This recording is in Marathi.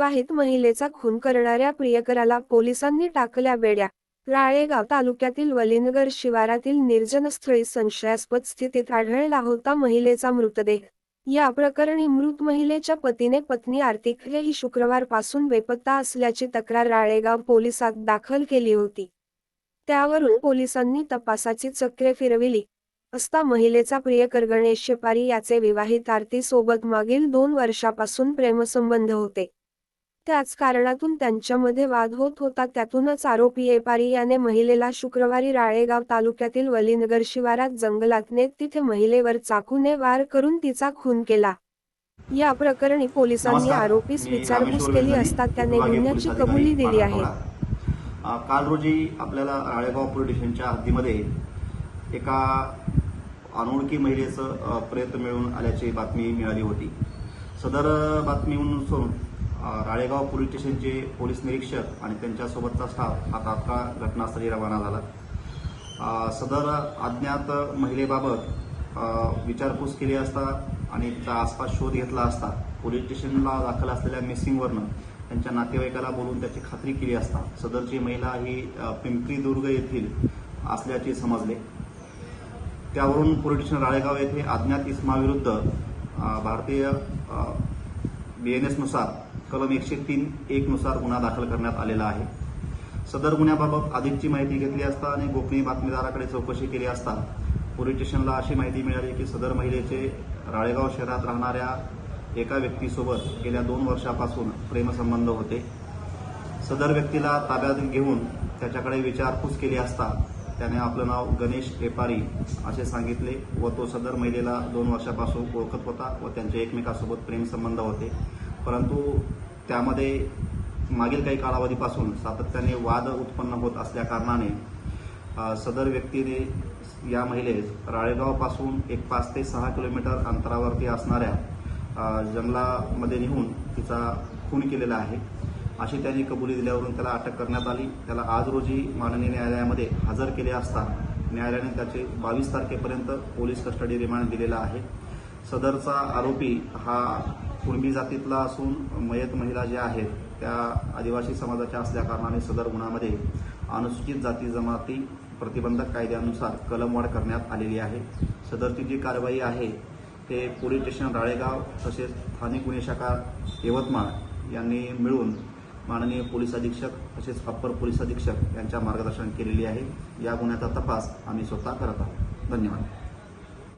विवाहित महिलेचा खून करणाऱ्या प्रियकराला पोलिसांनी टाकल्या बेड्या राळेगाव तालुक्यातील वलिनगर शिवारातील निर्जनस्थळी संशयास्पद स्थितीत आढळला होता महिलेचा मृतदेह. या प्रकरणी मृत महिलेच्या पतीने पत्नी आर्थिक ही शुक्रवारपासून बेपत्ता असल्याची तक्रार राळेगाव पोलिसात दाखल केली होती. त्यावरून पोलिसांनी तपासाची चक्रे फिरविली. असता महिलेचा प्रियकर गणेश शेपारी याचे विवाहित आरती सोबत मागील दोन वर्षापासून प्रेमसंबंध होते. त्याच कारणातून त्यांच्यामध्ये वाद होत होता. त्यातूनच आरोपी एपारी याने महिलेला शुक्रवारी राळेगाव तालुक्यातील वलीनगर शिवारात जंगलात नेत तिथे महिलेवर चाकूने वार करून तिचा खून केला. या प्रकरणी पोलिसांनी. आरोपीस विचारपूस केली असता त्याने गुन्ह्याची कबुली दिली आहे. काल रोजी आपल्याला राळेगाव पोलीस स्टेशनच्या हद्दीमध्ये एका अनोळखी महिलेचं प्रेत मिळून आल्याची बातमी मिळाली होती. सदर अ, राळेगाव पोलीस स्टेशनचे पोलीस निरीक्षक आणि त्यांच्यासोबतचा स्टाफ हा तात्काळ घटनास्थळी रवाना झाला. सदर अज्ञात महिलेबाबत विचारपूस केली असता आणि तिचा आसपास शोध घेतला असता पोलीस स्टेशनला दाखल असलेल्या मिसिंगवरनं त्यांच्या नातेवाईकाला बोलून त्याची खात्री केली असता सदरची महिला ही पिंपरी दुर्ग येथील असल्याचे समजले. त्यावरून पोलीस स्टेशन राळेगाव येथे अज्ञात इसमाविरुद्ध बी एन एसनुसार कलम एकशे तीन एकनुसार गुन्हा दाखल करण्यात आलेला आहे. सदर गुन्ह्याबाबत अधिकची माहिती घेतली असता आणि गोपनीय बातमीदाराकडे चौकशी केली असता पोलीस स्टेशनला अशी माहिती मिळाली की सदर महिलेचे राळेगाव शहरात राहणाऱ्या एका व्यक्तीसोबत गेल्या दोन वर्षापासून प्रेमसंबंध होते. सदर व्यक्तीला ताब्यात घेऊन त्याच्याकडे विचारपूस केली असता त्याने आपलं नाव गणेश एपारी असे सांगितले व तो सदर महिलेला दोन वर्षापासून ओळखत होता व त्यांचे एकमेकासोबत प्रेमसंबंध होते. परंतु त्यामध्ये मागील काही कालावधीपासून सातत्याने वाद उत्पन्न होत असल्या कारणाने सदर व्यक्तीने या महिलेस राळेगावपासून एक पाच ते सहा किलोमीटर अंतरावरती असणाऱ्या जंगलामध्ये नेऊन तिचा खून केलेला आहे. अशी त्यांनी कबुली दिल्यावरून त्याला अटक करण्यात आली. त्याला आज रोजी माननीय न्यायालयामध्ये हजर केले असता न्यायालयाने त्याचे बावीस तारखेपर्यंत पोलीस कस्टडी रिमांड दिलेला आहे. सदरचा आरोपी हा कुणबी जातीतला असून मयत महिला ज्या आहेत त्या आदिवासी समाजाच्या असल्याकारणाने सदर गुन्हामध्ये अनुसूचित जाती जमाती प्रतिबंधक कायद्यानुसार कलमवाढ करण्यात आलेली आहे. सदरची जी कारवाई आहे ते पोलीस स्टेशन राळेगाव तसेच स्थानिक गुन्हे शाखा यवतमाळ यांनी मिळून माननीय पोलीस अधीक्षक तसेच अप्पर पोलीस अधीक्षक यांच्या मार्गदर्शन केलेली आहे. या गुन्ह्याचा तपास आम्ही स्वतः करत आहोत. धन्यवाद.